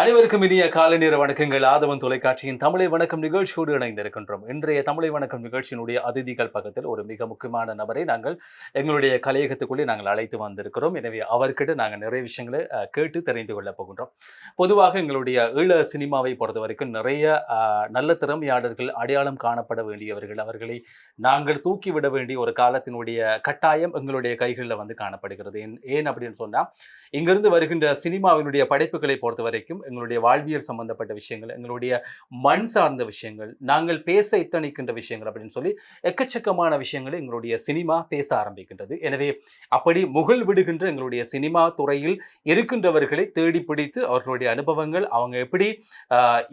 அனைவருக்கும் இனிய காலை நேர வணக்கங்கள். ஆதவன் தொலைக்காட்சியின் தமிழை வணக்கம் நிகழ்ச்சியோடு இணைந்திருக்கின்றோம். இன்றைய தமிழை வணக்கம் நிகழ்ச்சியினுடைய அதிதிகள் பக்கத்தில் ஒரு மிக முக்கியமான நபரை நாங்கள் எங்களுடைய கலையகத்துக்குள்ளே நாங்கள் அழைத்து வந்திருக்கிறோம். எனவே அவர்கிட்ட நாங்கள் நிறைய விஷயங்களை கேட்டு தெரிந்து கொள்ளப் போகின்றோம். பொதுவாக எங்களுடைய ஈழ சினிமாவை பொறுத்த வரைக்கும் நிறைய நல்ல திறமையாளர்கள் அடையாளம் காணப்பட வேண்டியவர்கள் அவர்களை நாங்கள் தூக்கிவிட வேண்டிய ஒரு காலத்தினுடைய கட்டாயம் எங்களுடைய கைகளில் வந்து காணப்படுகிறது. ஏன் ஏன் அப்படின்னு சொன்னால் இங்கிருந்து வருகின்ற சினிமாவினுடைய படைப்புகளை பொறுத்த வரைக்கும் எங்களுடைய வாழ்வியல் சம்பந்தப்பட்ட விஷயங்கள் எங்களுடைய மண் சார்ந்த விஷயங்கள் நாங்கள் பேச இத்தணிக்கின்ற விஷயங்கள் அப்படின்னு சொல்லி எக்கச்சக்கமான விஷயங்களை எங்களுடைய சினிமா பேச ஆரம்பிக்கின்றது. எனவே அப்படி முகழ் விடுகின்ற எங்களுடைய சினிமா துறையில் இருக்கின்றவர்களை தேடி பிடித்து அவர்களுடைய அனுபவங்கள் அவங்க எப்படி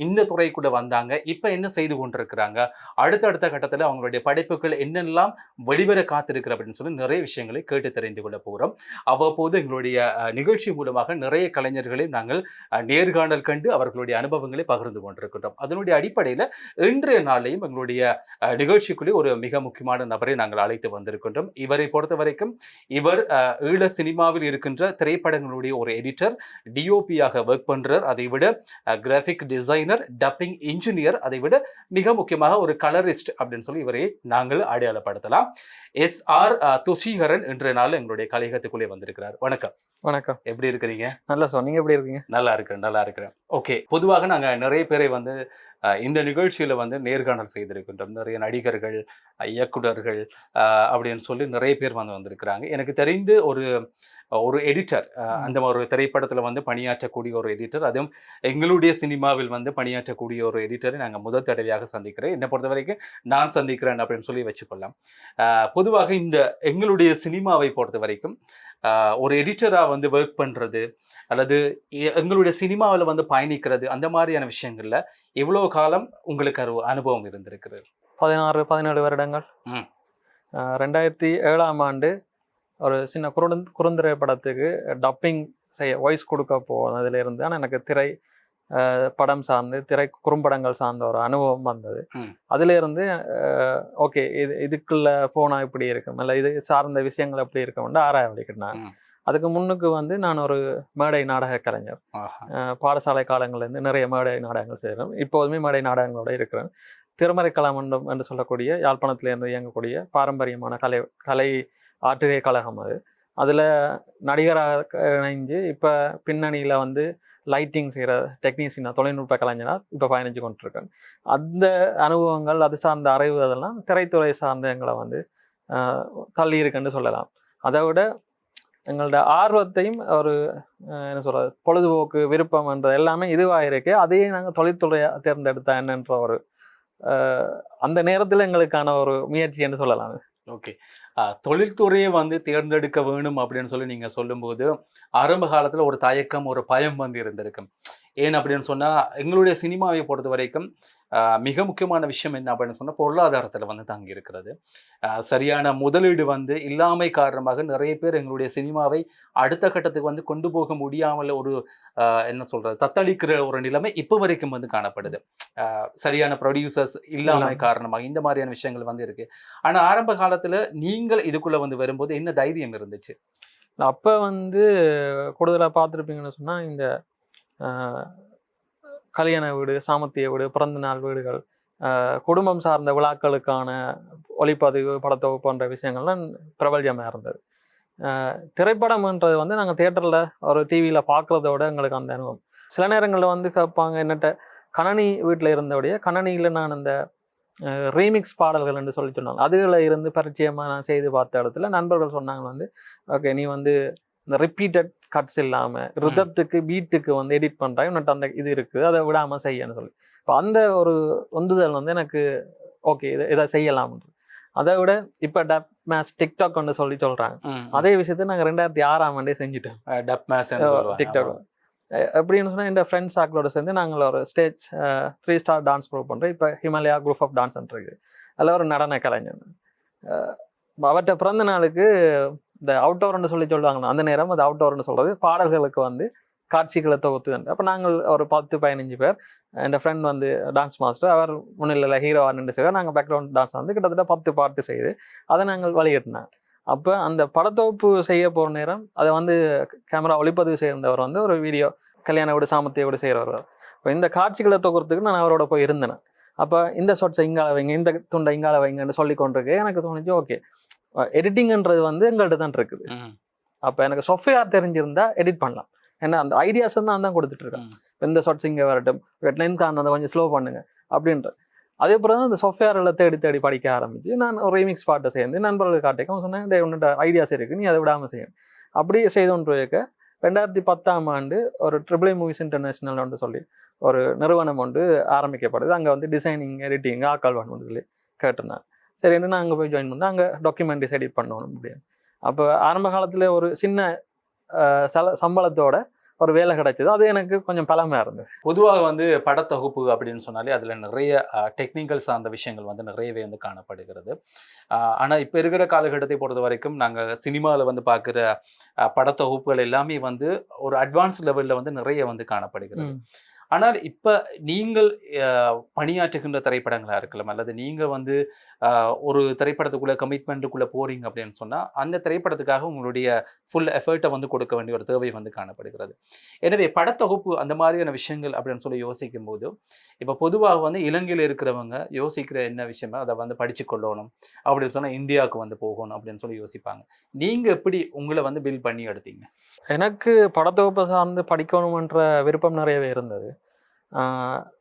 இந்த துறைக்குள்ளே வந்தாங்க இப்போ என்ன செய்து கொண்டிருக்கிறாங்க அடுத்தடுத்த கட்டத்தில் அவங்களுடைய படைப்புகள் என்னெல்லாம் வெளிவர காத்திருக்கிற அப்படின்னு சொல்லி நிறைய விஷயங்களை கேட்டு தெரிந்து கொள்ள போகிறோம் அவ்வப்போது எங்களுடைய நிகழ்ச்சி மூலமாக நிறைய கலைஞர்களை நாங்கள் அஹ், நேர்காணல் கண்டு அவர்களுடைய அனுபவங்களை பகிர்ந்து கொண்டிருக்கின்றோம். அதனுடைய அடிப்படையில் இன்றைய நாளையும் எங்களுடைய நிகழ்ச்சிக்குள்ளே ஒரு மிக முக்கியமான நபரை நாங்கள் அழைத்து வந்திருக்கின்றோம். இவரை பொறுத்த வரைக்கும் இவர் ஈழ சினிமாவில் இருக்கின்ற திரைப்படங்களுடைய ஒரு எடிட்டர் டிஓபியாக ஒர்க் பண்றார். அதை விட கிராஃபிக் டிசைனர் டப்பிங் இன்ஜினியர் அதை விட மிக முக்கியமாக ஒரு கலரிஸ்ட் அப்படின்னு சொல்லி இவரை நாங்கள் அடையாளப்படுத்தலாம். எஸ் ஆர் துஷிகரன் இன்றைய நாள் எங்களுடைய கலையகத்துக்குள்ளே வந்திருக்கிறார். வணக்கம். வணக்கம். எப்படி இருக்கிறீங்க? நல்லா சார் நீங்க எப்படி இருக்கீங்க? நல்லா இருக்கிறேன் நல்லா இருக்கிறேன் ஓகே பொதுவாக நாங்கள் நிறைய பேரை வந்து இந்த நிகழ்ச்சியில் வந்து நேர்காணல் செய்திருக்கின்றோம். நிறைய நடிகர்கள் அஹ், அப்படின்னு சொல்லி நிறைய பேர் வந்து வந்திருக்கிறாங்க. எனக்கு தெரிந்து ஒரு ஒரு எடிட்டர் அந்த ஒரு திரைப்படத்தில் வந்து பணியாற்றக்கூடிய ஒரு எடிட்டர் அதுவும் எங்களுடைய சினிமாவில் வந்து பணியாற்றக்கூடிய ஒரு எடிட்டரை நாங்கள் முதல் தடவையாக சந்திக்கிறேன். என்னை பொறுத்த வரைக்கும் நான் சந்திக்கிறேன் அப்படின்னு சொல்லி வச்சுக்கொள்ளலாம். பொதுவாக இந்த எங்களுடைய சினிமாவை பொறுத்த வரைக்கும் ஒரு எடிட்டராக வந்து ஒர்க் பண்ணுறது அல்லது எங்களுடைய சினிமாவில் வந்து பயணிக்கிறது அந்த மாதிரியான விஷயங்கள்ல எவ்வளோ காலம் உங்களுக்கு அரு- அனுபவம் இருந்திருக்கிறது? பதினாறு பதினேழு வருடங்கள். ரெண்டாயிரத்தி ஏழாம் ஆண்டு ஒரு சின்ன குறுந் குறுந்திரை படத்துக்கு டப்பிங் செய்ய வாய்ஸ் கொடுக்க போனதுல இருந்து ஆனால் எனக்கு திரை படம் சார்ந்து திரை குறும்படங்கள் சார்ந்த ஒரு அனுபவம் வந்தது. ம். அதுல இருந்து ஓகே இது இதுக்குள்ள போனா இப்படி இருக்கும் இல்லை இது சார்ந்த விஷயங்கள் எப்படி இருக்கும்னு ஆராய வலிக்கிட்டேன் ம். அதுக்கு முன்னுக்கு வந்து நான் ஒரு மேடை நாடக கலைஞர். பாடசாலை காலங்கள்லேருந்து நிறைய மேடை நாடகங்கள் செய்கிறேன். இப்போதுமே மேடை நாடகங்களோட இருக்கிறேன். திருமறை கலாமண்டபம் என்று சொல்லக்கூடிய யாழ்ப்பாணத்திலேருந்து இயங்கக்கூடிய பாரம்பரியமான கலை கலை ஆற்றுகை கழகம் அது. அதில் நடிகராக இணைஞ்சு இப்போ பின்னணியில் வந்து லைட்டிங் செய்கிற டெக்னீஷியனாக தொழில்நுட்ப கலைஞராக இப்போ பயணிச்சு கொண்டிருக்கேன் அந்த அனுபவங்கள் அது சார்ந்த அறிவு அதெல்லாம் திரைத்துறை சார்ந்த எங்களை வந்து தள்ளி இருக்குன்னு சொல்லலாம். அதை விட எங்களோட ஆர்வத்தையும் ஒரு என்ன சொல்கிறது பொழுதுபோக்கு விருப்பம் என்றது எல்லாமே இதுவாக இருக்கு அதையே நாங்கள் தொழில்துறையாக தேர்ந்தெடுத்தா என்னன்ற ஒரு அந்த நேரத்தில் எங்களுக்கான ஒரு முயற்சி என்று சொல்லலாம். ஓகே. தொழில்துறையை வந்து தேர்ந்தெடுக்க வேணும் அப்படின்னு சொல்லி நீங்க சொல்லும்போது ஆரம்ப காலத்துல ஒரு தயக்கம் ஒரு பயம் வந்து இருந்திருக்கும். ஏன் அப்படின்னு சொன்னா எங்களுடைய சினிமாவை பொறுத்த வரைக்கும் மிக முக்கியமான விஷயம் என்ன அப்படின்னு சொன்னா பொருளாதாரத்துல வந்து தங்கி இருக்கிறது. சரியான முதலீடு வந்து இல்லாமை காரணமாக நிறைய பேர் எங்களுடைய சினிமாவை அடுத்த கட்டத்துக்கு வந்து கொண்டு போக முடியாமல் ஒரு என்ன சொல்றது தத்தளிக்கிற ஒரு நிலைமை இப்போ வரைக்கும் வந்து காணப்படுது. சரியான ப்ரொடியூசர்ஸ் இல்லாமை. காரணமாக இந்த மாதிரியான விஷயங்கள் வந்து இருக்கு. ஆனா ஆரம்ப காலத்துல நீங்கள் இதுக்குள்ள வந்து வரும்போது என்ன தைரியம் இருந்துச்சு? அப்போ வந்து கூடுதலாக பார்த்துருப்பீங்கன்னு சொன்னால் இந்த கல்யாண வீடு சாமத்திய வீடு பிறந்த நாள் வீடுகள் குடும்பம் சார்ந்த விழாக்களுக்கான ஒளிப்பதிவு படத்தொகுப்பு போன்ற விஷயங்கள்லாம் பிரபல்யமாக இருந்தது. திரைப்படம்ன்றது வந்து நாங்கள் தேட்டரில் ஒரு டிவியில் பார்க்குறதோட எங்களுக்கு அந்த அனுபவம். சில நேரங்களில் வந்து கேட்பாங்க என்னட்ட கணனி வீட்டில் இருந்தபடியே கணனியில் நான் அந்த ரீமிக்ஸ் பாடல்கள் என்று சொல்லி சொன்னாங்க அதுகளை இருந்து பரிச்சயமாக நான் செய்து பார்த்த இடத்துல நண்பர்கள் சொன்னாங்க வந்து ஓகே நீ வந்து இந்த ரிப்பீட்டட் கட்ஸ் இல்லாமல் ரிதத்துக்கு பீட்டுக்கு வந்து எடிட் பண்ணுறாங்க உன்னிட்ட அந்த இது இருக்குது அதை விடாமல் செய்யன்னு சொல்லி. இப்போ அந்த ஒரு உந்துதல் வந்து எனக்கு ஓகே இதை இதை செய்யலாம்னு அதை விட இப்போ டப் மேஸ் டிக்டாக்னு சொல்லி சொல்கிறாங்க அதே விஷயத்தை நாங்கள் ரெண்டாயிரத்தி ஆறாம் ஆண்டே செஞ்சுட்டோம். டப் மேஸ் டிக்டாக் எப்படின்னு சொன்னால் இந்த ஃப்ரெண்ட்ஸ் ஆக்களோட சேர்ந்து நாங்கள் ஒரு stage three star dance group பண்ணுறோம் இப்போ ஹிமாலயா குரூப் ஆஃப் டான்ஸ் இருக்குது அதில் ஒரு நடன கலைஞர் அஹ் அவர்கிட்ட பிறந்த நாளுக்கு இந்த அவுட்டோர்னு சொல்லி சொல்லுவாங்க அந்த நேரம் அது அவுட்டோர்னு சொல்கிறது பாடல்களுக்கு வந்து காட்சிகளை தொகுத்து அப்போ நாங்கள் ஒரு பத்து பதினஞ்சு பேர் என் ஃப்ரெண்ட் வந்து டான்ஸ் மாஸ்டர் அவர் முன்னிலையில் ஹீரோ நின்று செய்வார். நாங்கள் பேக்ரவுண்ட் டான்ஸ் வந்து கிட்டத்தட்ட பத்து பாட்டு செய்து அதை நாங்கள் வழிகட்டினாங்க அப்போ அந்த படத்தொகுப்பு செய்ய போகிற நேரம் அதை வந்து கேமரா ஒளிப்பதிவு செய்தவர் வந்து ஒரு வீடியோ கல்யாண வீடு சாமத்திய வீடு செய்கிறவர் இப்போ இந்த காட்சிகளை தொகுறதுக்கு நான் அவரோட போய் இருந்தேன். அப்போ இந்த ஷார்ட்ஸை இங்கால வைங்க இந்த துண்டை இங்கால வைங்கன்னு சொல்லி கொண்டிருக்கு எனக்கு தோணுச்சு ஓகே. எடிட்டிங்ன்றது வந்து எங்கள்கிட்ட தான் இருக்குது. அப்போ எனக்கு சாஃப்ட்வேர் தெரிஞ்சிருந்தா எடிட் பண்ணலாம். ஏன்னா அந்த ஐடியாஸ் வந்து நான் தான் ம். இந்த ஷார்ட்ஸ் இங்கே வரட்டும் லென்த் ஆனதை கொஞ்சம் ஸ்லோ பண்ணுங்க அப்படின்ற. அதே தான் இந்த சாஃப்ட்வேரில் தேடி தேடி படிக்க ஆரம்பிச்சு நான் ஒரு ரீமிக்ஸ் பாட்டை சேர்ந்து நண்பர்களுக்கு காட்டிக்க சொன்னேன் டேய் உன்னோட ஐடியாஸ் இருக்கு நீ அதை விடாமல் செய்யணும் அப்படி செய்தோன்று ரெண்டாயிரத்தி பத்தாம் ஆண்டு ஒரு ட்ரிபிள் மூவிஸ் இன்டர்நேஷனல் ஒன்று சொல்லி ஒரு நிறுவனம் ஒன்று ஆரம்பிக்கப்படுது. அங்கே வந்து டிசைனிங் எடிட்டிங் ஆக்கால் சொல்லி கேட்டிருந்தேன் சரின்னு நான் அங்கே போய் ஜாயின் பண்ணேன் அங்கே டாக்குமெண்ட்ரிஸ் எடிட் பண்ணணும் அப்படின்னு. அப்போ ஆரம்ப காலத்தில் ஒரு சின்ன சல சம்பளத்தோட ஒரு வேலை கிடைச்சது. அது எனக்கு கொஞ்சம் பலமையாக இருந்தது. பொதுவாக வந்து படத்தொகுப்பு அப்படின்னு சொன்னாலே அதில் நிறைய டெக்னிக்கல் சார்ந்த விஷயங்கள் வந்து நிறையவே வந்து காணப்படுகிறது. ஆனால் இப்போ இருக்கிற காலகட்டத்தை பொறுத்த வரைக்கும் நாங்கள் சினிமாவில் வந்து பார்க்குற படத்தொகுப்புகள் எல்லாமே வந்து ஒரு அட்வான்ஸ் லெவலில் வந்து நிறைய வந்து காணப்படுகிறது. ஆனால் இப்போ நீங்கள் பணியாற்றுகின்ற திரைப்படங்களாக இருக்கலாம் அல்லது நீங்கள் வந்து ஒரு திரைப்படத்துக்குள்ளே கமிட்மெண்ட்டுக்குள்ளே போகிறீங்க அப்படின்னு சொன்னால் அந்த திரைப்படத்துக்காக உங்களுடைய ஃபுல் எஃபர்ட்டை வந்து கொடுக்க வேண்டிய ஒரு தேவை வந்து காணப்படுகிறது. எனவே படத்தொகுப்பு அந்த மாதிரியான விஷயங்கள் அப்படின்னு சொல்லி யோசிக்கும் போது இப்போ பொதுவாக வந்து இலங்கையில் இருக்கிறவங்க யோசிக்கிற என்ன விஷயமோ அதை வந்து படித்து கொள்ளணும் அப்படின்னு சொன்னால் இந்தியாவுக்கு வந்து போகணும் அப்படின்னு சொல்லி யோசிப்பாங்க. நீங்கள் எப்படி உங்களை வந்து பில் பண்ணி எடுத்தீங்க? எனக்கு படத்தொகுப்பை சார்ந்து படிக்கணுமன்ற விருப்பம் நிறையவே இருந்தது.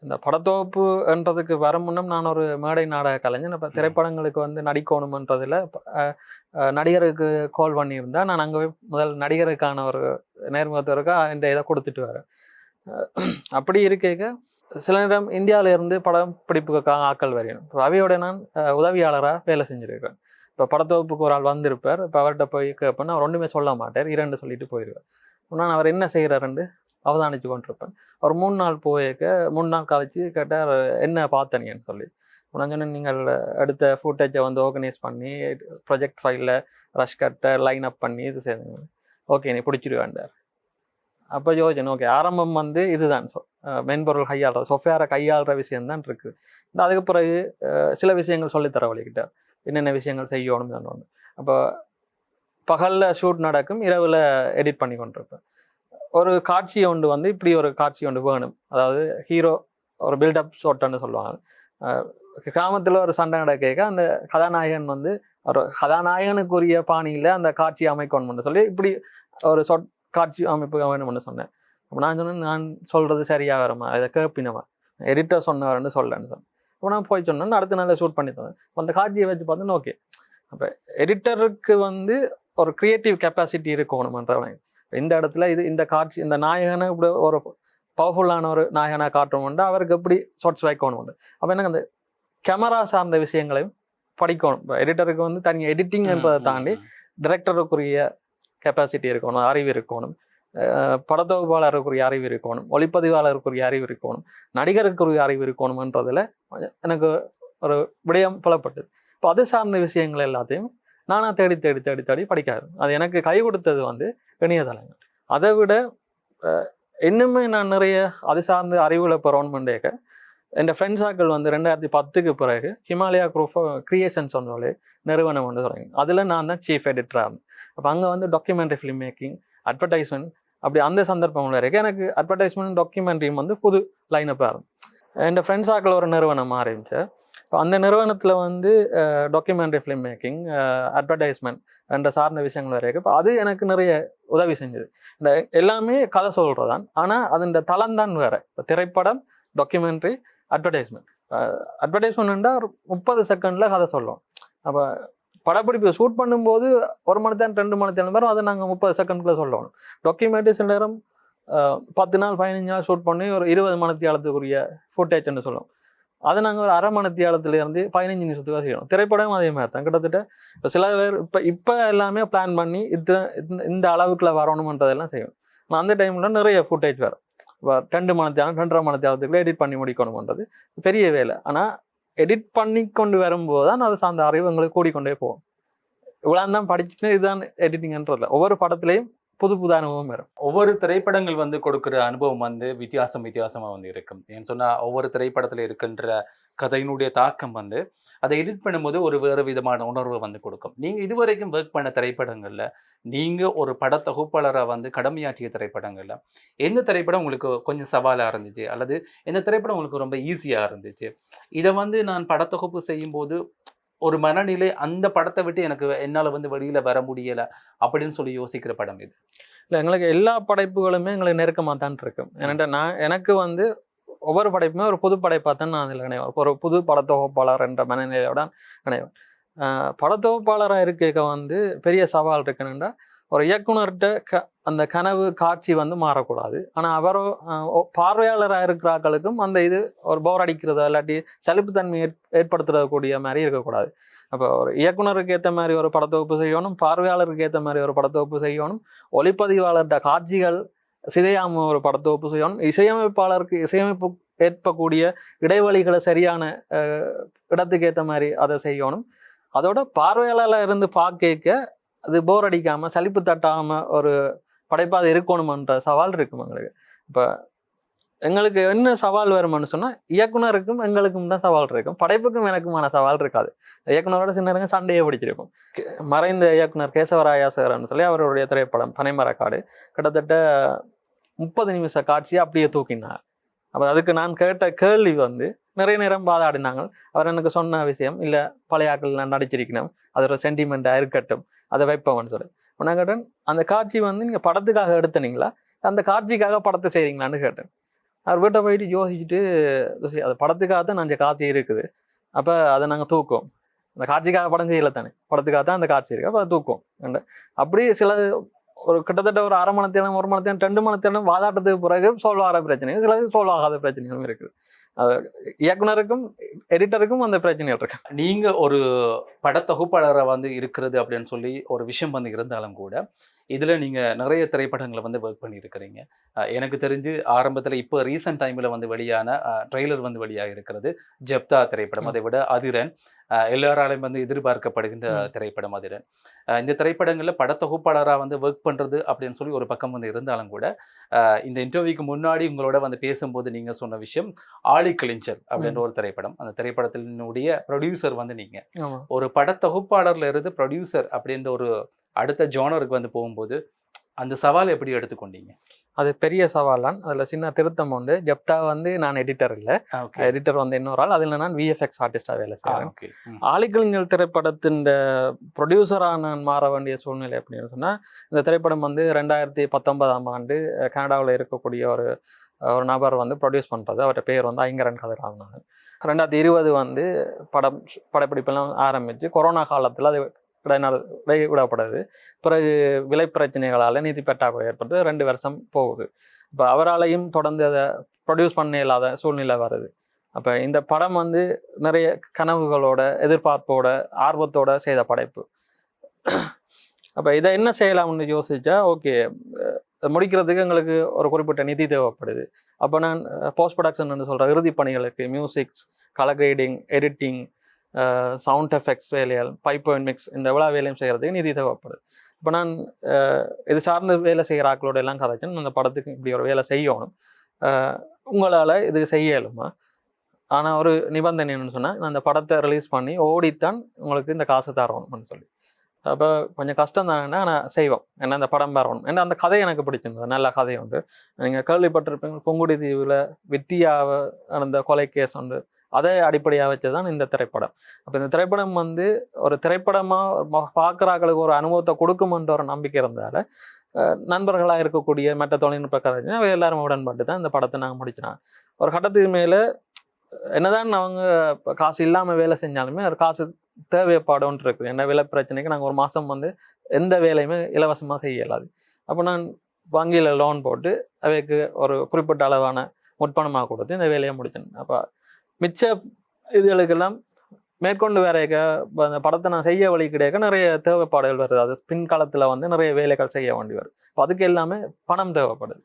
இந்த படத்தொகுப்புன்றதுக்கு வர முன்னம் நான் ஒரு மேடை நாடக கலைஞன். இப்போ திரைப்படங்களுக்கு வந்து நடிக்கணுமன்றதில் நடிகருக்கு கால் பண்ணியிருந்தேன் நான் அங்கே போய் முதல் நடிகருக்கான ஒரு நேர்முகத்திற்கு இந்த இதை கொடுத்துட்டு வரேன். அப்படி இருக்க சில நேரம் இந்தியாவில இருந்து படம் பிடிப்புக்காக ஆட்கள் வரையணும் இப்போ அவையோட நான் உதவியாளராக வேலை செஞ்சுருக்கேன் இப்போ படத்தொகுப்புக்கு ஒரு ஆள் வந்திருப்பார். இப்போ அவர்கிட்ட போய் கேட்பேன் அவர் ஒன்றுமே சொல்ல மாட்டார். இரண்டு சொல்லிட்டு போயிடுவார் நான் அவர் என்ன செய்கிறாருன்னு அவதானித்து கொண்டிருப்பேன். ஒரு மூணு நாள் போயிருக்க மூணு நாள் கழிச்சு கேட்டார் என்ன பார்த்தனீங்கன்னு சொல்லி. நான் சொன்னேன் நீங்கள் எடுத்த ஃபுட்டேஜை வந்து ஆர்கனைஸ் பண்ணி ப்ரொஜெக்ட் ஃபைலில் ரஷ் கட்டை லைன் அப் பண்ணி இது செய்யுங்க ஓகே நீ பிடிச்சிருவேண்டார் அப்போ யோஜனை ஓகே ஆரம்பம் வந்து இதுதான். So, மென்பொருள் கையாளுற சொஃப்ட்வேரை கையாளுற விஷயம்தான் இருக்குது அதுக்கு பிறகு சில விஷயங்கள் சொல்லித்தர வழிகிட்டார் என்னென்ன விஷயங்கள் செய்யணும்? ஒன்று அப்போ பகலில் ஷூட் நடக்கும் இரவில் எடிட் பண்ணி கொண்டிருப்பேன். ஒரு காட்சி ஒன்று வந்து இப்படி ஒரு காட்சி ஒன்று வேணும். அதாவது ஹீரோ ஒரு பில்டப் ஷோட்டன்னு சொல்லுவாங்க. கிராமத்தில் ஒரு சண்டை நடக்க அந்த கதாநாயகன் வந்து ஒரு கதாநாயகனுக்குரிய பாணியில் அந்த காட்சி அமைக்கணும்னு சொல்லி இப்படி ஒரு சொட் காட்சி அமைப்பு வேணும்னு சொன்னேன். அப்போ நான் சொன்னேன் நான் சொல்கிறது சரியாக வருமா இதை கேப்பினவன் எடிட்டர் சொன்னவர்னு சொல்லேன்னு சொன்னேன். இப்போ நான் போய் சொன்னேன் அடுத்த நாளில் ஷூட் பண்ணி தந்தேன் அந்த காட்சியை வச்சு பார்த்தோன்னு ஓகே அப்போ எடிட்டருக்கு வந்து ஒரு க்ரியேட்டிவ் கெப்பாசிட்டி இருக்கணுமன்றவன். இந்த இடத்துல இது இந்த காட்சி இந்த நாயகனை இப்படி ஒரு பவர்ஃபுல்லான ஒரு நாயகனாக காட்டணும்ண்டு அவருக்கு எப்படி ஷார்ட்ஸ் வைக்கணும் அப்போ எனக்கு அந்த கேமரா சார்ந்த விஷயங்களையும் படிக்கணும். இப்போ எடிட்டருக்கு வந்து தனி எடிட்டிங் என்பதை தாண்டி டிரெக்டருக்குரிய கெப்பாசிட்டி இருக்கணும் அறிவு இருக்கணும். படத்தொகுப்பாளருக்குரிய அறிவு இருக்கணும் ஒளிப்பதிவாளருக்குரிய அறிவு இருக்கணும் நடிகருக்குரிய அறிவு இருக்கணும்ன்றதுல எனக்கு ஒரு விடயம் புலப்பட்டது. இப்போ அது சார்ந்த விஷயங்கள் எல்லாத்தையும் நானாக தேடி தேடி தேடி தேடி படிக்காது அது எனக்கு கை கொடுத்தது வந்து இணையதளங்கள் அதை விட இன்னுமே நான் நிறைய அது சார்ந்த அறிவுகளை பெறணுமெண்டேக்க என் ஃப்ரெண்ட்ஸாக்கள் வந்து ரெண்டாயிரத்தி பத்துக்கு பிறகு ஹிமாலயா குரூப் கிரியேஷன்ஸ் ஒன்று நிறுவனம் வந்து சொல்கிறாங்க அதில் நான் தான் சீஃப் எடிட்டராக இருந்தேன் அப்போ அங்கே வந்து டாக்குமெண்ட்ரி ஃபிலிம் மேக்கிங் அட்வர்டைஸ்மெண்ட் அப்படி அந்த சந்தர்ப்பங்கள் வரைக்கும் எனக்கு அட்வர்டைஸ்மெண்ட் டாக்குமெண்ட்ரியும் வந்து புது லைனப்பாக இருக்கும் என் ஃப்ரெண்ட்ஸாக்கள் ஒரு நிறுவனம் ஆரம்பிச்சு இப்போ அந்த நிறுவனத்தில் வந்து டாக்குமெண்ட்ரி ஃபிலிம் மேக்கிங் அட்வர்டைஸ்மெண்ட் என்ற சார்ந்த விஷயங்கள் நிறைய இப்போ அது எனக்கு நிறைய உதவி செஞ்சது. இந்த எல்லாமே கதை சொல்கிறது தான் ஆனால் அது இந்த தளம் தான் வேறு. இப்போ திரைப்படம் டாக்குமெண்ட்ரி அட்வர்டைஸ்மெண்ட் அட்வர்டைஸ்மெண்ட்னா ஒரு முப்பது செகண்டில் கதை சொல்லும். அப்போ படப்பிடிப்பு ஷூட் பண்ணும்போது ஒரு மணி நேரம் ரெண்டு மணி நேரம் வரும். அதை நாங்கள் முப்பது செகண்ட்குள்ளே சொல்லணும் டாக்குமெண்ட்ரி சில நேரம் பத்து நாள் பதினஞ்சு நாள் ஷூட் பண்ணி ஒரு இருபது மணித்தியாலத்துக்குரிய ஃபுட்டேஜ்னு சொல்லுவோம். அதை நாங்கள் ஒரு அரை மணித்தியாலத்துலேருந்து பதினஞ்சு நிமிஷத்துக்காக செய்யணும். திரைப்படம் அதே மாதிரி தான். கிட்டத்தட்ட இப்போ சில பேர் இப்போ இப்போ எல்லாமே பிளான் பண்ணி இத்தனை இந்த- அளவுக்குள்ளே அளவுக்குள்ள வரணுமன்றதெல்லாம் செய்யணும். நான் அந்த டைமில் நிறைய ஃபுட்டேஜ் வரும். இப்போ ரெண்டு மணித்தியாலம் ரெண்டரை மணித்தியாலத்துக்குள்ள எடிட் பண்ணி முடிக்கணுமன்றது பெரிய வேலை. ஆனால் எடிட் பண்ணி கொண்டு வரும்போது தான் அது சார்ந்த அறிவு எங்களுக்கு கூடிக்கொண்டே போகும். இவ்வளோ தான் படிச்சுட்டு இதுதான் எடிட்டிங்ன்றதில்ல ஒவ்வொரு படத்துலையும் புது புது அனுபவம் வரும். ஒவ்வொரு திரைப்படங்கள் வந்து கொடுக்குற அனுபவம் வந்து வித்தியாசம் வித்தியாசமாக வந்து இருக்கும். ஏன்னு சொன்னால் ஒவ்வொரு திரைப்படத்தில் இருக்கின்ற கதையினுடைய தாக்கம் வந்து அதை எடிட் பண்ணும்போது ஒரு வேறு விதமான உணர்வை வந்து கொடுக்கும். நீங்கள் இதுவரைக்கும் ஒர்க் பண்ண திரைப்படங்களில் நீங்கள் ஒரு படத்தொகுப்பாளராக வந்து கடமையாற்றிய திரைப்படங்களில் எந்த திரைப்படம் உங்களுக்கு கொஞ்சம் சவாலாக இருந்துச்சு? அல்லது எந்த திரைப்படம் உங்களுக்கு ரொம்ப ஈஸியாக இருந்துச்சு? இதை வந்து நான் படத்தொகுப்பு செய்யும்போது ஒரு மனநிலை அந்த படத்தை விட்டு எனக்கு என்னால வந்து வெளியில வர முடியல அப்படின்னு சொல்லி யோசிக்கிற படம் இது. இல்லை எங்களுக்கு எல்லா படைப்புகளுமே எங்களுக்கு நெருக்கமாக தான் இருக்கும். ஏன்னா நான் எனக்கு வந்து ஒவ்வொரு படைப்புமே ஒரு புது படைப்பாக தான் நான் அதில் இணைவேன். ஒரு புது படத்தொகுப்பாளர் என்ற மனநிலையோட ஆஹ் படத்தொகுப்பாளராக இருக்க வந்து பெரிய சவால் இருக்குன்னா ஒரு இயக்குனர்கிட்ட க அந்த கனவு காட்சி வந்து மாறக்கூடாது. ஆனால் அவரோ பார்வையாளராக இருக்கிறாக்களுக்கும் அந்த இது ஒரு போர் அடிக்கிறதோ இல்லாட்டி சலிப்புத்தன்மை ஏற் ஏற்படுத்துறக்கூடிய மாதிரி இருக்கக்கூடாது. அப்போ ஒரு இயக்குனருக்கு ஏற்ற மாதிரி ஒரு படத்தொகுப்பு செய்யணும் பார்வையாளருக்கு ஏற்ற மாதிரி ஒரு படத்தொகுப்பு செய்யணும் ஒளிப்பதிவாளர்கிட்ட காட்சிகள் சிதையாம ஒரு படத்தொகுப்பு செய்யணும் இசையமைப்பாளருக்கு இசையமைப்பு ஏற்பக்கூடிய இடைவெளிகளை சரியான இடத்துக்கு ஏற்ற மாதிரி அதை செய்யணும். அதோட பார்வையாளர்ல இருந்து பார்க்க அது போர் அடிக்காமல் சலிப்பு தட்டாமல் ஒரு படைப்பாக இருக்கணுமன்ற சவால் இருக்கும் எங்களுக்கு. இப்போ எங்களுக்கு என்ன சவால் வருமானு சொன்னால் இயக்குனருக்கும் எங்களுக்கும் தான் சவால் இருக்கும். படைப்புக்கும் எனக்குமான சவால் இருக்காது. இயக்குனரோட சின்னருங்க சண்டையே பிடிச்சிருக்கும் மறைந்த இயக்குனர் கேசவராயா சார்னு சொல்லி அவருடைய திரைப்படம் பனைமரக்காடு கிட்டத்தட்ட முப்பது நிமிஷ காட்சியை அப்படியே தூக்கினார். அப்போ அதுக்கு நான் கேட்ட கேள்வி வந்து நிறைய நேரம் பாதாடினாங்க அவர் எனக்கு சொன்ன விஷயம் இல்லை பழைய ஆட்கள் நான் நடிச்சிருக்கணும். அது ஒரு சென்டிமெண்ட்டாக இருக்கட்டும். அதை வைப்பவன் சொல்லி. அப்ப நான் கேட்டேன் அந்த காட்சி வந்து நீங்கள் படத்துக்காக எடுத்தனீங்களா? அந்த காட்சிக்காக படத்தை செய்கிறீங்களான்னு கேட்டேன். அவர் வீட்டை போயிட்டு யோசிச்சுட்டு அது படத்துக்காக தான் அந்த காட்சி இருக்குது. அப்போ அதை நாங்கள் தூக்குவோம். அந்த காட்சிக்காக படம் செய்யல தானே. படத்துக்காக தான் அந்த காட்சி இருக்குது அப்போ தூக்குவோம். அப்படி சில ஒரு கிட்டத்தட்ட ஒரு அரை மணி நேரம் ஒரு மணி நேரம் ரெண்டு மணி நேரம் வாதாட்டத்துக்கு பிறகு சால்வ் ஆகிற பிரச்சனைகள் சிலது சால்வ் ஆகாத பிரச்சனைகளும் இருக்குது. இயக்குனருக்கும் எடிட்டருக்கும் அந்த பிரச்சனைகள் இருக்கு. நீங்கள் ஒரு படத்தொகுப்பாளராக வந்து இருக்கிறது அப்படின்னு சொல்லி ஒரு விஷயம் வந்து இருந்தாலும் கூட இதுல நீங்க நிறைய திரைப்படங்களை வந்து ஒர்க் பண்ணியிருக்கிறீங்க. எனக்கு தெரிஞ்சு ஆரம்பத்துல இப்போ ரீசெண்ட் டைம்ல வந்து வெளியான ட்ரெய்லர் வந்து வெளியாக இருக்கிறது ஜப்தா திரைப்படம். அதை விட அதிரன் எல்லாராலையும் வந்து எதிர்பார்க்கப்படுகின்ற. திரைப்படம் அதிரன். இந்த திரைப்படங்கள்ல படத்தொகுப்பாளராக வந்து ஒர்க் பண்றது அப்படின்னு சொல்லி ஒரு பக்கம் வந்து இருந்தாலும் கூட இந்த இன்டர்வியூக்கு முன்னாடி உங்களோட வந்து பேசும்போது நீங்க சொன்ன விஷயம் ஆளி கிளிஞ்சர் அப்படின்ற ஒரு திரைப்படம். அந்த திரைப்படத்தினுடைய ப்ரொடியூசர் வந்து நீங்க. ஆமாம் ஒரு படத்தொகுப்பாளர்ல இருந்து ப்ரொடியூசர் அப்படின்ற ஒரு அடுத்த ஜானருக்கு வந்து போகும்போது அந்த சவால் எப்படி எடுத்துக்கொண்டீங்க? அது பெரிய சவால் தான். அதில் சின்ன திருத்தம் உண்டு. ஜப்தா வந்து நான் எடிட்டர் இல்லை. எடிட்டர் வந்து இன்னொரு ஆள். அதில் நான் விஎஃப்எக்ஸ் ஆர்டிஸ்டாக வேலை செய்கிறேன் ஓகே ஆளிக்கலிஞ்சல் திரைப்படத்தின் ப்ரொடியூசராக நான் மாற வேண்டிய சூழ்நிலை அப்படின்னு சொன்னால் இந்த திரைப்படம் வந்து ரெண்டாயிரத்தி பத்தொன்பதாம் ஆண்டு கனடாவில் இருக்கக்கூடிய ஒரு ஒரு நபர் வந்து ப்ரொடியூஸ் பண்ணுறது அவர்கிட்ட பேர் வந்து ஐங்கரன் கதிராமன் ரெண்டாயிரத்தி இருபது வந்து படம் படப்பிடிப்பெல்லாம் ஆரம்பித்து கொரோனா காலத்தில் அது இடைநட விடப்படுது. பிறகு விலை பிரச்சனைகளால் நிதி பற்றாக்குறை ஏற்பட்டு ரெண்டு வருஷம் போகுது. இப்போ அவராலையும் தொடர்ந்து அதை ப்ரொடியூஸ் பண்ண இல்லாத சூழ்நிலை வருது. அப்போ இந்த படம் வந்து நிறைய கனவுகளோட எதிர்பார்ப்போட ஆர்வத்தோட செய்த படைப்பு. அப்போ இதை என்ன செய்யலாம்னு யோசிச்சா ஓகே முடிக்கிறதுக்கு எங்களுக்கு ஒரு குறிப்பிட்ட நிதி தேவைப்படுது. அப்போ நான் போஸ்ட் ப்ரொடக்ஷன் சொல்கிற இறுதி பணிகளுக்கு musics colour grading editing sound effects வேலைகள் பைப் அண்ட் மிக்ஸ் இந்த எவ்வளோ வேலையும் செய்கிறதுக்கு நிதி தேவைப்படுது. இப்போ நான் இது சார்ந்த வேலை செய்கிற ஆட்களோட எல்லாம் கதைச்சேன் அந்த படத்துக்கு இப்படி ஒரு வேலை செய்யணும். உங்களால் இது செய்யலுமா ஆனால் ஒரு நிபந்தனை என்னன்னு சொன்னால் நான் அந்த படத்தை ரிலீஸ் பண்ணி ஓடித்தான் உங்களுக்கு இந்த காசு தரணும்னு சொல்லி. அப்போ கொஞ்சம் கஷ்டம் தானே நான் செய்வோம். ஏன்னா அந்த படம் வரணும். ஏன்னா அந்த கதை எனக்கு பிடிச்சிருந்தது. நல்ல கதை உண்டு. நீங்கள் கேள்விப்பட்டிருப்பீங்க பொங்குடி தீவில் வித்தியாவை நடந்த கொலை கேஸ் உண்டு. அதை அடிப்படையாக வச்சு தான் இந்த திரைப்படம். அப்போ இந்த திரைப்படம் வந்து ஒரு திரைப்படமாக பார்க்குறாங்களுக்கு ஒரு அனுபவத்தை கொடுக்குமென்ற ஒரு நம்பிக்கை இருந்தால நண்பர்களாக இருக்கக்கூடிய மற்ற தொழில்நுட்ப கதைஞர் அவை எல்லாரும் உடன்பட்டு தான் இந்த படத்தை நாங்கள் முடிச்சினாங்க ஒரு கட்டத்துக்கு மேலே என்னதான் அவங்க காசு இல்லாமல் வேலை செஞ்சாலுமே ஒரு காசு தேவைப்பாடுன்ட்டு இருக்குது. என்ன விலை பிரச்சனைக்கு நாங்கள் ஒரு மாதம் வந்து எந்த வேலையுமே இலவசமாக செய்ய இயலாது. அப்போ நான் வங்கியில் லோன் போட்டு அவைக்கு ஒரு குறிப்பிட்ட அளவான முற்பணமாக கொடுத்து இந்த வேலையை முடித்தேன். அப்போ மிச்ச இதுகளுக்கெல்லாம் மேற்கொண்டு வேற அந்த படத்தை நான் செய்ய வழி கிடையாது நிறைய தேவைப்பாடுகள் வருது. அது பின்காலத்தில் வந்து நிறைய வேலைகள் செய்ய வேண்டி வருது இப்போ அதுக்கு எல்லாமே பணம் தேவைப்படுது.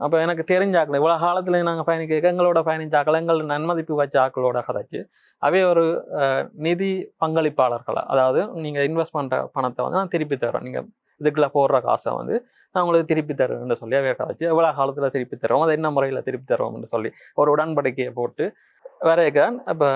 அப்போ எனக்கு தெரிஞ்ச ஆக்கள் இவ்வளோ காலத்தில் நாங்கள் பயணிக்க எங்களோட பயணிச்ச ஆக்கள் எங்கள் நன்மதிப்பு வச்ச ஆக்களோட கதைக்கு அவை ஒரு நிதி பங்களிப்பாளர்களை அதாவது நீங்கள் இன்வெஸ்ட் பண்ணுற பணத்தை வந்து நான் திருப்பி தர்றேன். நீங்கள் இதுக்குள்ள போடுற காசை வந்து நான் உங்களுக்கு திருப்பி தருவேன்னு சொல்லி அவைய வச்சு எவ்வளோ காலத்தில் திருப்பி தருவோம் அதை என்ன முறையில் திருப்பி தருவோம்னு சொல்லி ஒரு உடன்படிக்கையை போட்டு வரையக்கான் இப்போ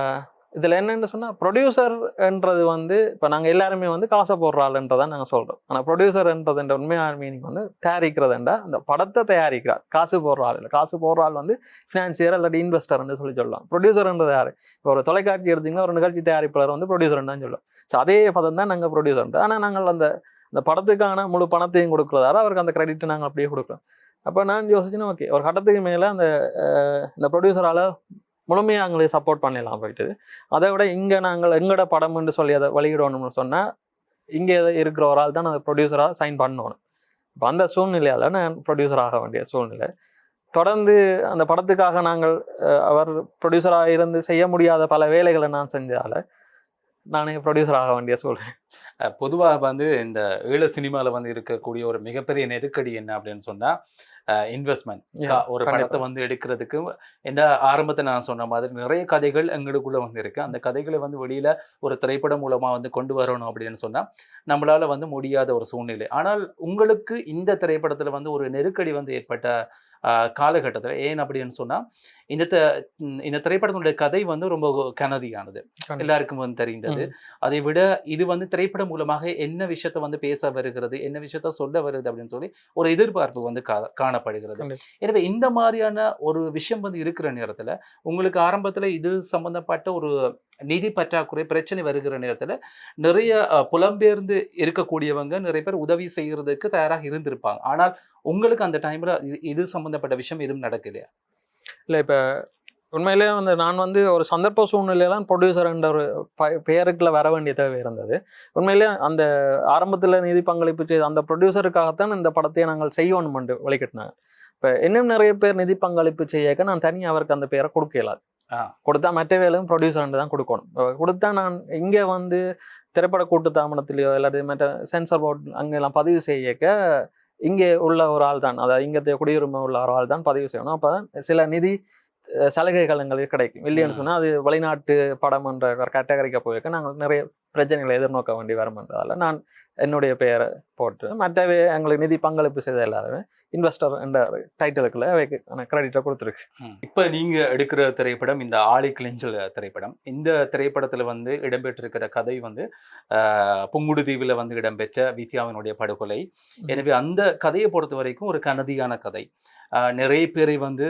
இதில் என்னென்னு சொன்னால் ப்ரொடியூசர்ன்றது வந்து இப்போ நாங்கள் எல்லாருமே வந்து காசை போடுற ஆளுன்றதை நாங்கள் சொல்கிறோம் ஆனால் ப்ரொடியூசர்ன்றதுன்ற உண்மையான மீனிங் வந்து தயாரிக்கிறதுண்டா அந்த படத்தை தயாரிக்கிறார். காசு போடுற ஆள் இல்லை. காசு போடுற ஆள் வந்து ஃபினான்சியர் அல்லது இன்வெஸ்டர்னு சொல்லி சொல்லலாம். ப்ரொடியூசர்ன்றது யார்? இப்போ ஒரு தொலைக்காட்சி எடுத்தீங்கன்னா ஒரு நிகழ்ச்சி தயாரிப்பாளர் வந்து ப்ரொடியூசர்னு தான் சொல்லுவோம் ஸோ அதே பதம் தான் நாங்கள் ப்ரொடியூசர் ஆனால் நாங்கள் அந்த அந்த படத்துக்கான முழு பணத்தையும் கொடுக்குறதால அவருக்கு அந்த கிரெடிட்டை நாங்கள் அப்படியே கொடுக்குறோம். அப்போ நான் யோசிச்சுன்னா ஓகே ஒரு கட்டத்துக்கு மேலே அந்த இந்த ப்ரொடியூசரால் முழுமையாக எங்களுக்கு சப்போர்ட் பண்ணிடலாம் போயிட்டு. அதை விட இங்கே நாங்கள் எங்களோட படம்னு சொல்லி அதை வெளியிடணும்னு சொன்னால் இங்கே இருக்கிற ஒரு ஆள் தான் அதை ப்ரொடியூசராக சைன் பண்ணணும். இப்போ அந்த சூழ்நிலையால் நான் ப்ரொடியூசர் ஆக வேண்டிய சூழ்நிலை. தொடர்ந்து அந்த படத்துக்காக நாங்கள் அவர் ப்ரொடியூசராக இருந்து செய்ய முடியாத பல வேலைகளை நான் செஞ்சதால் நானே ப்ரொடியூசர் ஆக வேண்டிய சூழ்நிலை. அஹ் பொதுவாக வந்து இந்த ஈழ சினிமாவில் வந்து இருக்கக்கூடிய ஒரு மிகப்பெரிய நெருக்கடி என்ன அப்படின்னு சொன்னால் இன்வெஸ்ட்மெண்ட் ஒரு. படத்தை வந்து எடுக்கிறதுக்கு என்ன ஆரம்பத்தை நான் சொன்ன மாதிரி நிறைய கதைகள் எங்களுக்குள்ள வந்து இருக்கு. அந்த கதைகளை வந்து வெளியில ஒரு திரைப்படம் மூலமா வந்து கொண்டு வரணும் அப்படின்னு சொன்னா நம்மளால வந்து முடியாத ஒரு சூழ்நிலை. ஆனால் உங்களுக்கு இந்த திரைப்படத்துல வந்து ஒரு நெருக்கடி வந்து ஏற்பட்ட காலகட்டத்தில். ஏன் அப்படின்னு சொன்னா இந்த இந்த திரைப்படத்தினுடைய கதை வந்து ரொம்ப கனதியானது. எல்லாருக்கும் வந்து தெரிந்தது. அதை விட இது வந்து திரைப்படம் மூலமாக என்ன விஷயத்த வந்து பேச வருகிறது என்ன விஷயத்த சொல்ல வருது அப்படின்னு சொல்லி ஒரு எதிர்பார்ப்பு வந்து கா- காணப்படுகிறது. எனவே இந்த மாதிரியான ஒரு விஷயம் வந்து இருக்கிற நேரத்துல உங்களுக்கு ஆரம்பத்துல இது சம்பந்தப்பட்ட ஒரு நிதி பற்றாக்குறை பிரச்சனை வருகிற நேரத்தில் நிறைய புலம்பெயர்ந்து இருக்கக்கூடியவங்க நிறைய பேர் உதவி செய்கிறதுக்கு தயாராக இருந்திருப்பாங்க. ஆனால் உங்களுக்கு அந்த டைமில் இது இது சம்மந்தப்பட்ட விஷயம் எதுவும் நடக்கலையா? இல்லை இப்போ உண்மையிலேயே வந்து நான் வந்து ஒரு சந்தர்ப்ப சூழ்நிலையெல்லாம் ப்ரொடியூசர்ன்ற ஒரு ப- பெயருக்குள்ள வர வேண்டிய தேவை இருந்தது. உண்மையிலேயே அந்த ஆரம்பத்தில் நிதி பங்களிப்பு செய்த அந்த ப்ரொடியூசருக்காகத்தான் இந்த படத்தை நாங்கள் செய்யணுமென்று வழிகட்டினாங்க. இப்போ இன்னும் நிறைய பேர் நிதி பங்களிப்பு செய்யக்க நான் தனியாக அவருக்கு அந்த பெயரை கொடுக்க இயலாது கொடுத்தா மற்ற வேலையும் ப்ரொடியூசர்ன்ட்டு தான் கொடுக்கணும். இப்ப கொடுத்தா நான் இங்கே வந்து திரைப்பட கூட்டு தாமனத்திலேயோ இல்லாட்டி மற்ற சென்சார் போர்டு அங்கெல்லாம் பதிவு செய்யக்க இங்கே உள்ள ஒரு ஆள் தான். அதாவது இங்கே குடியுரிமை உள்ள ஒரு ஆள் தான் பதிவு செய்யணும். அப்போ சில நிதி சலுகைகள் எங்களுக்கு கிடைக்கும். இல்லைன்னு. சொன்னால் அது வெளிநாட்டு படம் என்ற ஒரு கேட்டகரிக்கு போயிருக்க நாங்கள் நிறைய பிரச்சனைகளை எதிர்நோக்க வேண்டி வரும்ன்றதால நான் என்னுடைய பெயரை போட்டு மற்றவே எங்களுக்கு நிதி பங்களிப்பு செய்த எல்லாருமே இன்வெஸ்டர் என்ற டைட்டிலுக்குள்ள அவைக்கு கிரெடிட்டை கொடுத்துருக்கு. இப்ப நீங்க எடுக்கிற திரைப்படம் இந்த ஆளி கிளிஞ்சல் திரைப்படம் இந்த திரைப்படத்துல வந்து இடம்பெற்றிருக்கிற கதை வந்து ஆஹ், புங்குடு தீவுல வந்து இடம்பெற்ற வித்யாவினுடைய படுகொலை. எனவே அந்த கதையை பொறுத்த வரைக்கும் ஒரு கனதியான கதை. நிறைய பேரை வந்து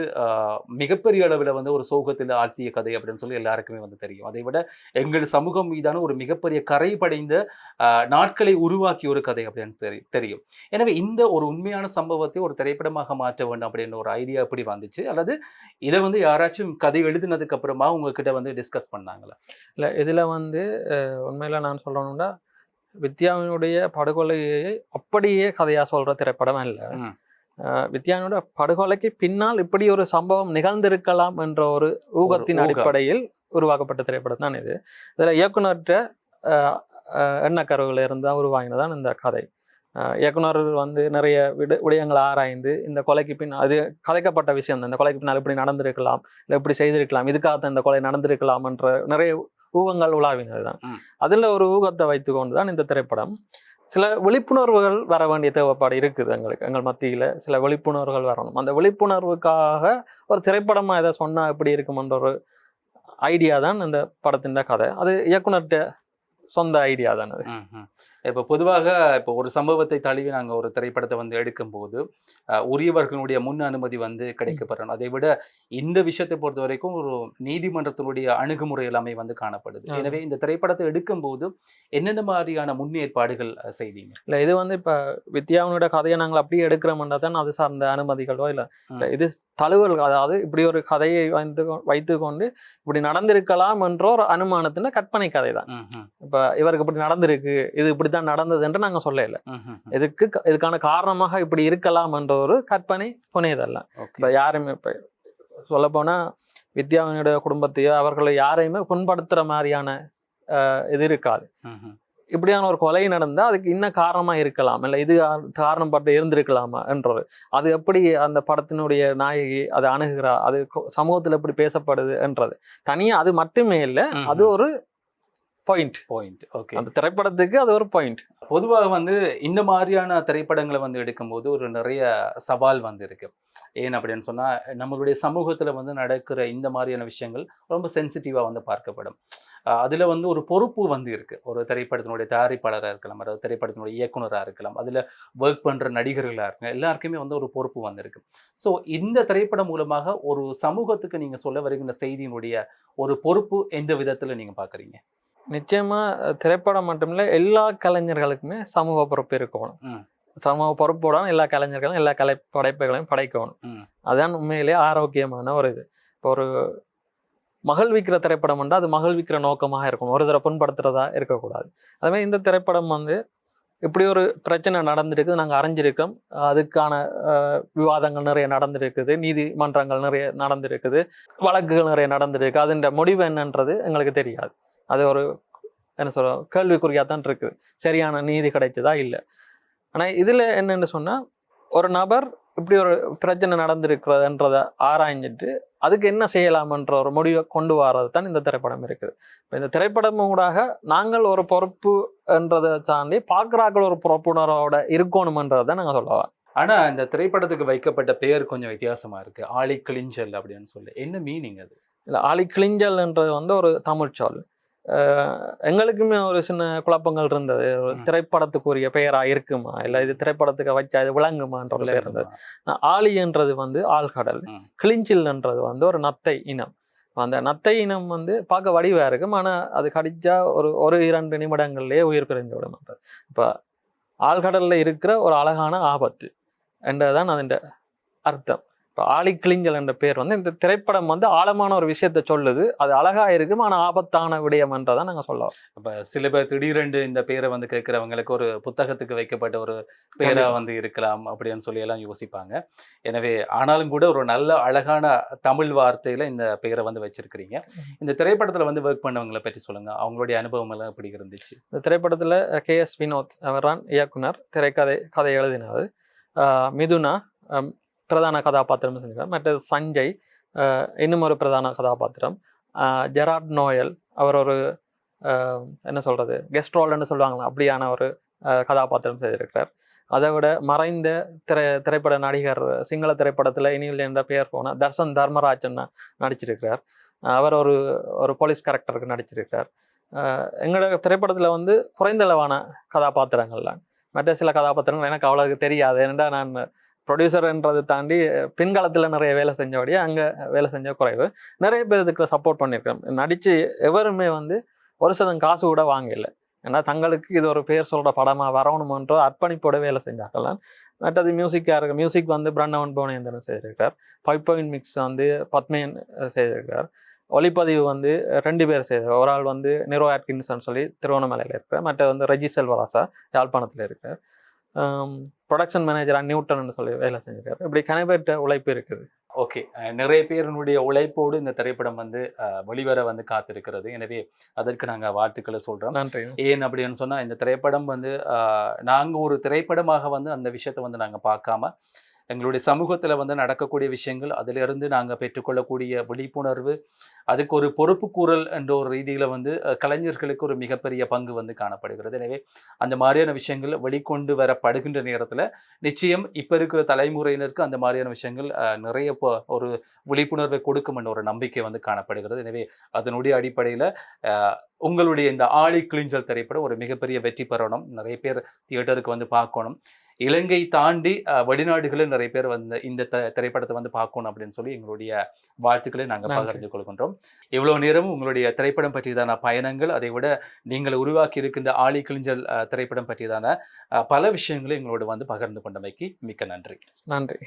மிகப்பெரிய அளவில் வந்து ஒரு சோகத்தில் ஆழ்த்திய கதை அப்படின்னு சொல்லி எல்லாருக்குமே வந்து தெரியும். அதை விட எங்கள் சமூகம் மீதான ஒரு மிகப்பெரிய கரை படைந்த நாட்களை உருவாக்கிய ஒரு கதை அப்படின்னு தெரி- தெரியும். எனவே இந்த ஒரு உண்மையான சம்பவத்தை ஒரு திரைப்படமாக மாற்ற வேண்டும் அப்படின்னு ஒரு ஐடியா எப்படி வந்துச்சு. அல்லது இதை வந்து யாராச்சும் கதை எழுதினதுக்கு அப்புறமா உங்ககிட்ட வந்து டிஸ்கஸ் பண்ணாங்களா? இல்லை இதில் வந்து உண்மையில நான் சொல்லணும்னா வித்யாவினுடைய படுகொலையை அப்படியே கதையாக சொல்கிற திரைப்படம். அஹ், வித்யாவினுடைய படுகொலைக்கு பின்னால் இப்படி ஒரு சம்பவம் நிகழ்ந்திருக்கலாம் என்ற ஒரு ஊகத்தின். அடிப்படையில் உருவாக்கப்பட்ட திரைப்படம் தான் இது. இதில் இயக்குனர்கிட்ட எண்ணக்கருவில் இருந்து தான் உருவாகினதான் இந்த கதை. இயக்குனர் வந்து நிறைய விட விடயங்களை ஆராய்ந்து இந்த கொலைக்கு பின் அது கதைக்கப்பட்ட விஷயம் தான். இந்த கொலைக்கு பின்னால் இப்படி நடந்திருக்கலாம் இல்லை இப்படி செய்திருக்கலாம் இதுக்காகத்தான் இந்த கொலை நடந்திருக்கலாம் என்ற நிறைய ஊகங்கள் உலாவினது தான். அதில் ஒரு ஊகத்தை வைத்துக்கொண்டு தான் இந்த திரைப்படம். சில விழிப்புணர்வுகள் வர வேண்டிய தேவைப்பாடு இருக்குது எங்களுக்கு எங்கள் மத்தியில் சில விழிப்புணர்வுகள் வரணும். அந்த விழிப்புணர்வுக்காக ஒரு திரைப்படமாக இதை சொன்னால் எப்படி இருக்குமென்ற ஒரு ஐடியா தான் இந்த படத்தின் கதை. அது இயக்குனர்கிட்ட சொந்த ஐடியா தானே இப்போ பொதுவாக இப்போ ஒரு சம்பவத்தை தழுவி நாங்கள் ஒரு திரைப்படத்தை வந்து எடுக்கும்போது உரியவர்களுடைய முன் அனுமதி வந்து கிடைக்கப்படணும் அதை விட இந்த விஷயத்தை பொறுத்த வரைக்கும் ஒரு நீதிமன்றத்தினுடைய அணுகுமுறை எல்லாமே வந்து காணப்படுது. எனவே இந்த திரைப்படத்தை எடுக்கும்போது என்னென்ன மாதிரியான முன்னேற்பாடுகள் செய்தீங்க? இல்லை இது வந்து இப்போ வித்யாவினோட கதையை நாங்கள் அப்படியே எடுக்கிறோம்னா தான் அது சார்ந்த அனுமதிகளோ இல்லை. இது தழுவல் அதாவது இப்படி ஒரு கதையை வைத்து வைத்துக்கொண்டு இப்படி நடந்திருக்கலாம் என்ற ஒரு அனுமானத்தின் கற்பனை கதை தான் இப்போ இவருக்கு இப்படி நடந்திருக்கு இது இப்படி தான் நடந்தது என்று நாங்கள் சொல்லல. இதுக்கு இதுக்கான காரணமாக இப்படி இருக்கலாம் என்ற ஒரு கற்பனை புனையதல்ல இப்போ யாருமே இப்போ சொல்லப்போனால் வித்யாவினுடைய குடும்பத்தையோ அவர்களை யாரையுமே புண்படுத்துகிற மாதிரியான இது இருக்காது. இப்படியான ஒரு கொலை நடந்தால் அதுக்கு இன்னும் காரணமாக இருக்கலாம். இல்லை இது காரணம் பட்டு இருந்திருக்கலாமா என்றது. அது எப்படி அந்த படத்தினுடைய நாயகி அதை அணுகுறா அது சமூகத்தில் எப்படி பேசப்படுது என்றது. தனியாக அது மட்டுமே இல்லை அது. ஒரு பாயிண்ட் பாயிண்ட் ஓகே அந்த திரைப்படத்துக்கு அது ஒரு பாயிண்ட் பொதுவாக வந்து இந்த மாதிரியான திரைப்படங்களை வந்து எடுக்கும்போது ஒரு நிறைய சவால் வந்து இருக்கு. ஏன் அப்படின்னு சொன்னா நம்மளுடைய சமூகத்துல வந்து நடக்கிற இந்த மாதிரியான விஷயங்கள் ரொம்ப சென்சிட்டிவா வந்து பார்க்கப்படும். அதுல வந்து ஒரு பொறுப்பு வந்து இருக்கு. ஒரு திரைப்படத்தினுடைய தயாரிப்பாளராக இருக்கலாம் அதாவது திரைப்படத்தினுடைய இயக்குனராக இருக்கலாம் அதுல ஒர்க் பண்ற நடிகர்களாக இருக்கலாம் எல்லாருக்குமே வந்து ஒரு பொறுப்பு வந்து இருக்கு. ஸோ இந்த திரைப்படம் மூலமாக ஒரு சமூகத்துக்கு நீங்க சொல்ல வருகின்ற செய்தியினுடைய ஒரு பொறுப்பு எந்த விதத்துல நீங்க பாக்குறீங்க? நிச்சயமா அஹ், திரைப்படம் மட்டுமில்ல எல்லா கலைஞர்களுக்குமே சமூக பொறுப்பு இருக்கணும். சமூக பொறுப்போட எல்லா கலைஞர்களும் எல்லா கலை படைப்புகளையும் படைக்கணும். ம். அதான் உண்மையிலேயே ஆரோக்கியமான ஒரு இது. இப்போ ஒரு மகிழ்விக்கிற திரைப்படம் வந்து அது மகிழ்விக்கிற நோக்கமாக இருக்கும். ஒரு தடவை புண்படுத்துறதா இருக்கக்கூடாது. அதுமாதிரி இந்த திரைப்படம் வந்து இப்படி ஒரு பிரச்சனை நடந்திருக்கு நாங்கள் அறிஞ்சிருக்கோம். அதுக்கான விவாதங்கள் நிறைய நடந்திருக்குது நீதிமன்றங்கள் நிறைய நடந்திருக்குது வழக்குகள் நிறைய நடந்திருக்கு. அதன் முடிவு என்னன்றது எங்களுக்கு தெரியாது. அது ஒரு என்ன சொல்ற கேள்விக்குறியாக தான் இருக்குது சரியான நீதி கிடைச்சதா இல்லை? ஆனால் இதில் என்னென்னு சொன்னால் ஒரு நபர் இப்படி ஒரு பிரச்சனை நடந்திருக்கிறதுன்றதை ஆராய்ஞ்சிட்டு அதுக்கு என்ன செய்யலாம்ன்ற ஒரு முடிவை கொண்டு வர்றது தான் இந்த திரைப்படம் இருக்குது. இப்போ இந்த திரைப்படம் ஊடாக நாங்கள் ஒரு பொறுப்பு என்றதை தாண்டி பார்க்குறாக்கள் ஒரு பொறுப்புணர்வோட இருக்கணுமன்றதை தான் நாங்கள் சொல்லுவோம் ஆனா இந்த திரைப்படத்துக்கு வைக்கப்பட்ட பெயர் கொஞ்சம் வித்தியாசமா இருக்கு. ஆளி கிளிஞ்சல் அப்படின்னு சொல்லி. என்ன மீனிங் அது? இல்லை ஆளி கிளிஞ்சல்ன்றது வந்து ஒரு தமிழ் சொல். எங்களுக்குமே ஒரு சின்ன குழப்பங்கள் இருந்தது. திரைப்படத்துக்குரிய பெயரா இருக்குமா? இல்லை இது திரைப்படத்துக்கு வச்சா இது விளங்குமான்ற ஒரு பேர் இருந்தது. ஆலின்றது வந்து ஆழ்கடல். கிளிஞ்சில்ன்றது வந்து ஒரு நத்தை இனம். அந்த நத்தை இனம் வந்து பார்க்க வடிவா இருக்கும். ஆனா அது கடிச்சா ஒரு ஒரு இரண்டு நிமிடங்கள்லயே உயிர் பிரிஞ்சு விட மாட்டது இப்போ ஆழ்கடல்ல இருக்கிற ஒரு அழகான ஆபத்து. என்றதுதான் அதன் அர்த்தம். இப்போ ஆழி கிளிஞ்சல் என்ற பேர் வந்து இந்த திரைப்படம் வந்து ஆழமான ஒரு விஷயத்த சொல்லுது. அது அழகா இருக்கும் ஆனா ஆபத்தான விடயம் என்றதை நாங்க சொல்லலாம். அப்ப சில பேர் திடீரென்று இந்த பேரை வந்து கேட்கிறவங்களுக்கு ஒரு புத்தகத்துக்கு வைக்கப்பட்ட ஒரு பேரா கண்டிப்பா. வந்து இருக்கலாம் அப்படின்னு சொல்லி எல்லாம் யோசிப்பாங்க. எனவே ஆனாலும் கூட ஒரு நல்ல அழகான தமிழ் வார்த்தையில இந்த பெயரை வந்து வச்சிருக்கிறீங்க. இந்த திரைப்படத்துல வந்து ஒர்க் பண்ணவங்களை பற்றி சொல்லுங்க. அவங்களுடைய அனுபவம் எல்லாம் எப்படி இருந்துச்சு? இந்த திரைப்படத்தில் கே எஸ் வினோத் அவர்தான் இயக்குனர். திரைக்கதை கதை எழுதினது. ஆஹ் மிதுனா பிரதான கதாபாத்திரம் செஞ்சார் மற்ற சஞ்சய் இன்னும் ஒரு பிரதான கதாபாத்திரம். ஜெரார்ட் ஜெராட் நோயல் அவர் ஒரு என்ன சொல்கிறது கெஸ்ட் ரோல்னு சொல்லுவாங்களா அப்படியான ஒரு கதாபாத்திரம் செய்திருக்கிறார். அதை விட மறைந்த திரை திரைப்பட நடிகர் சிங்கள திரைப்படத்தில் இனியில் என்ற பெயர் போன தர்சன் தர்மராஜன் நடிச்சிருக்கிறார். அவர் ஒரு ஒரு போலீஸ் கேரக்டருக்கு நடிச்சிருக்கிறார். எங்களோட திரைப்படத்தில் வந்து குறைந்தளவான கதாபாத்திரங்கள்லாம் மற்ற சில கதாபாத்திரங்கள் எனக்கு அவ்வளோக்கு தெரியாது. ஏனென்றா நான் ப்ரொடியூசர்ன்றதை தாண்டி பின்காலத்தில் நிறைய வேலை செஞ்சபடியே அங்கே வேலை செஞ்ச குறைவு. நிறைய பேர் இதுக்கு சப்போர்ட் பண்ணியிருக்கேன் நடித்து எவருமே வந்து ஒரு சதம் காசு கூட வாங்கல. ஏன்னா தங்களுக்கு இது ஒரு பேர் சொல்கிற படமாக வரணுமன்ற அர்ப்பணிப்போட வேலை செஞ்சாக்கலாம் மற்றது மியூசிக்காக இருக்கு மியூசிக் வந்து பிரண்ணவன் புவனேந்திரன் செய்திருக்கிறார். ஃபைவ் மிக்ஸ் வந்து பத்மேன் செய்திருக்கிறார். ஒளிப்பதிவு வந்து ரெண்டு பேர் செய்தார் ஒரு ஆள் வந்து நிரோ ஆட்கின்சன் சொல்லி திருவண்ணாமலையில் இருக்கிறார். மற்ற வந்து ரஜி செல்வராசா யாழ்ப்பாணத்தில் இருக்கார் ப்ரொடக்ஷன் மேனேஜராக நியூட்டன்னு சொல்லி வேலை செஞ்சிருக்காரு. இப்படி கனவேற்ற உழைப்பு இருக்குது. ஓகே. நிறைய பேருனுடைய உழைப்போடு இந்த திரைப்படம் வந்து வெளிவர வந்து காத்திருக்கிறது. எனவே அதற்கு நாங்க வாழ்த்துக்களை சொல்றோம். நன்றி ஏன் அப்படின்னு சொன்னா இந்த திரைப்படம் வந்து ஆஹ், நாங்க ஒரு திரைப்படமாக வந்து அந்த விஷயத்தை வந்து நாங்க பார்க்காம எங்களுடைய சமூகத்தில் வந்து நடக்கக்கூடிய விஷயங்கள் அதிலிருந்து நாங்கள் பெற்றுக்கொள்ளக்கூடிய விழிப்புணர்வு அதுக்கு ஒரு பொறுப்புக்கூறல் என்ற ஒரு ரீதியில் வந்து கலைஞர்களுக்கு ஒரு மிகப்பெரிய பங்கு வந்து காணப்படுகிறது. எனவே அந்த மாதிரியான விஷயங்கள் வெளிக்கொண்டு வரப்படுகின்ற நேரத்தில் நிச்சயம் இப்போ இருக்கிற தலைமுறையினருக்கு அந்த மாதிரியான விஷயங்கள் நிறைய ஒரு விழிப்புணர்வை கொடுக்கும் என்ற ஒரு நம்பிக்கை வந்து காணப்படுகிறது. எனவே அதனுடைய அடிப்படையில் உங்களுடைய இந்த ஆழி கிழிஞ்சல் திரைப்படம் ஒரு மிகப்பெரிய வெற்றி பெறணும். நிறைய பேர் தியேட்டருக்கு வந்து பார்க்கணும். இலங்கை தாண்டி வெளிநாடுகளில் நிறைய பேர் வந்து இந்த திரைப்படத்தை வந்து பார்க்கணும் அப்படின்னு சொல்லி எங்களுடைய வாழ்த்துக்களை நாங்கள். பகிர்ந்து கொள்கின்றோம். இவ்வளவு நேரம் உங்களுடைய திரைப்படம் பற்றியதான பயணங்கள் அதை விட நீங்கள் உருவாக்கி இருக்கின்ற ஆழி கிளிஞ்சல் அஹ், திரைப்படம் பற்றியதான பல விஷயங்களை எங்களோடு வந்து பகிர்ந்து கொண்டமைக்கு மிக்க நன்றி. நன்றி.